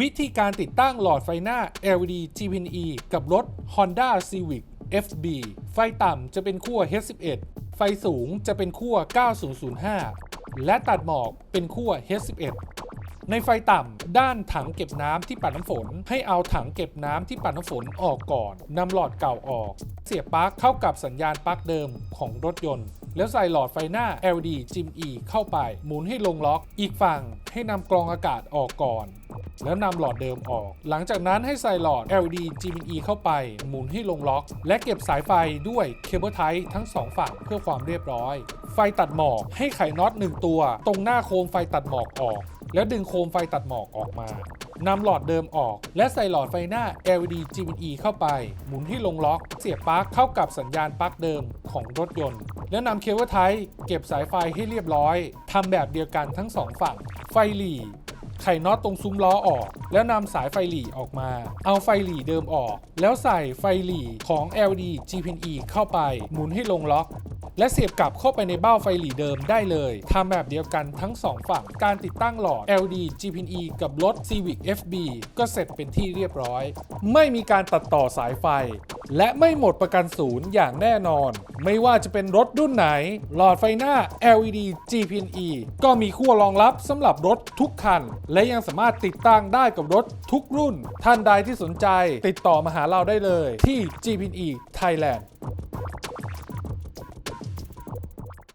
วิธีการติดตั้งหลอดไฟหน้า LED GPNE กับรถ Honda Civic FB ไฟต่ำจะเป็นขั้ว H11 ไฟสูงจะเป็นขั้ว 9005 และตัดหมอกเป็นขั้ว H11 ในไฟต่ำด้านถังเก็บน้ำที่ปัดน้ำฝน ให้เอาถังเก็บน้ำที่ปัดน้ำฝนออกก่อนนำหลอดเก่าออก เสียบปลั๊กเข้ากับสัญญาณปลั๊กเดิมของรถยนต์ แล้วใส่หลอดไฟหน้า LED Jim E เข้าไป หมุนให้ลงล็อก อีกฝั่งให้นำกรองอากาศออกก่อน แล้วนำหลอดเดิมออก หลังจากนั้นให้ใส่หลอด LED GME เข้าไป หมุนให้ลงล็อก และเก็บสายไฟด้วยเคเบิลไทป์ทั้งสองฝั่งเพื่อความเรียบร้อย ไฟตัดหมอกให้ไขน็อต 1 ตัว ตรงหน้าโคมไฟตัดหมอกออก แล้วดึงโคมไฟตัดหมอกออกมานำหลอดเดิมออก และใส่หลอดไฟหน้า LED GME เข้าไป หมุนให้ลงล็อก เสียบปลั๊กเข้ากับสัญญาณปลั๊กเดิมของรถยนต์ แล้วนำเคเบิลไทป์เก็บสายไฟให้เรียบร้อยทำแบบเดียวกันทั้งสองฝั่ง ไฟหลี ไขน็อตตรงซุ้มล้อออก แล้วนำสายไฟหลีออกมา เอาไฟหลีเดิมออก แล้วใส่ไฟหลีของ LED GPNE เข้าไป หมุนให้ลงล็อก และเสียบกลับเข้าไปในเบ้าไฟหลีเดิมได้เลยทำแบบเดียวกันทั้งสองฝั่ง การติดตั้งหลอด LED GPNE กับรถ Civic FB ก็เสร็จเป็นที่เรียบร้อย ไม่มีการตัดต่อสายไฟ และไม่หมดประกันศูนย์อย่างแน่นอน ไม่ว่าจะเป็นรถรุ่นไหน หลอดไฟหน้า LED GPNE ก็มีขั้วรองรับสำหรับรถทุกคัน และยังสามารถติดตั้งได้กับรถทุกรุ่น ท่านใดที่สนใจติดต่อมาหาเราได้เลยที่ GPNE Thailand